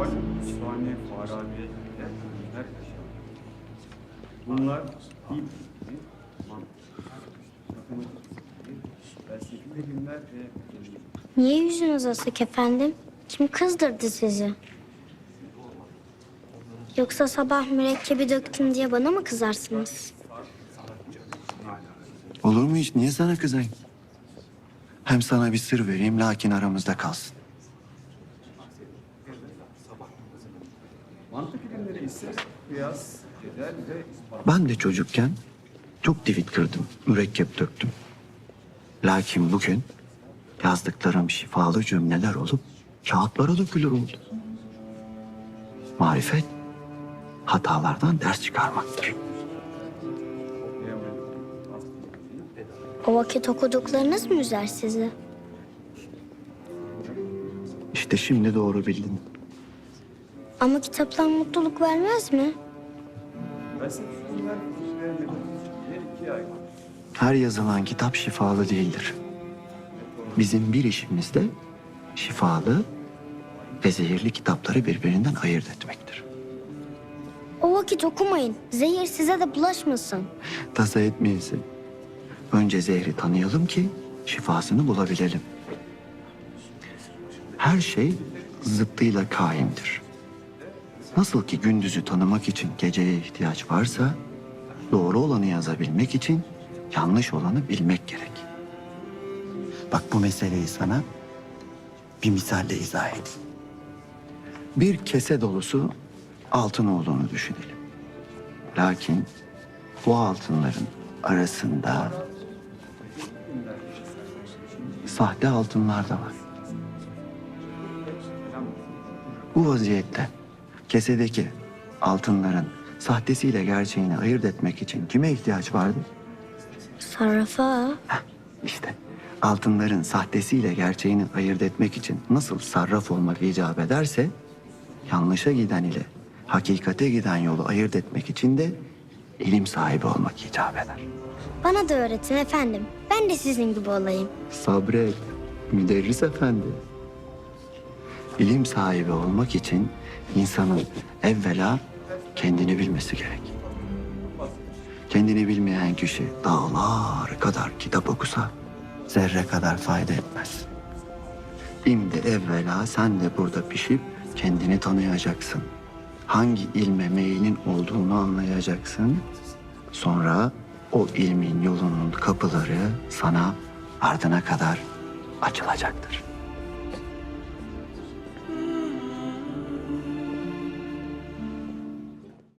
Kemal, Sübhane, Farabi Paşa. Bunlar dil, mantık, matematik, felsefi bilimler ve Niye yüzünüz asık efendim? Kim kızdırdı sizi? Yoksa sabah mürekkebi döktüm diye bana mı kızarsınız? Olur mu hiç? Niye sana kızayım? Hem sana bir sır vereyim lakin aramızda kalsın. Mantık ilimleri ise kıyas, cedel ve ispat. Ben de çocukken çok divit kırdım, mürekkep döktüm. Lakin bugün yazdıklarım şifalı cümleler olup kağıtlara dökülür oldu. Marifet hatalardan ders çıkarmaktır. O vakit okuduklarınız mı üzer sizi? İşte şimdi doğru bildin. Ama kitaplar mutluluk vermez mi? Her yazılan kitap şifalı değildir. Bizim bir işimiz de şifalı ve zehirli kitapları birbirinden ayırt etmektir. O vakit okumayın. Zehir size de bulaşmasın. Tasa etmeyesin. Önce zehri tanıyalım ki şifasını bulabilelim. Her şey zıttıyla kaimdir. Nasıl ki gündüzü tanımak için geceye ihtiyaç varsa, doğru olanı yazabilmek için yanlış olanı bilmek gerek. Bak bu meseleyi sana bir misalle izah edeyim. Bir kese dolusu altın olduğunu düşünelim. Lakin bu altınların arasında sahte altınlar da var. Bu vaziyette kesedeki altınların sahtesiyle gerçeğini ayırt etmek için kime ihtiyaç vardı? Sarrafa. Heh, işte altınların sahtesiyle gerçeğini ayırt etmek için nasıl sarraf olmak icap ederse yanlışa giden ile hakikate giden yolu ayırt etmek için de ilim sahibi olmak icap eder. Bana da öğretin efendim. Ben de sizin gibi olayım. Sabret, müderris efendi. İlim sahibi olmak için insanın evvela kendini bilmesi gerek. Kendini bilmeyen kişi dağlar kadar kitap okusa zerre kadar fayda etmez. Şimdi evvela sen de burada pişip kendini tanıyacaksın. Hangi ilme meylin olduğunu anlayacaksın. Sonra o ilmin yolunun kapıları sana ardına kadar açılacaktır.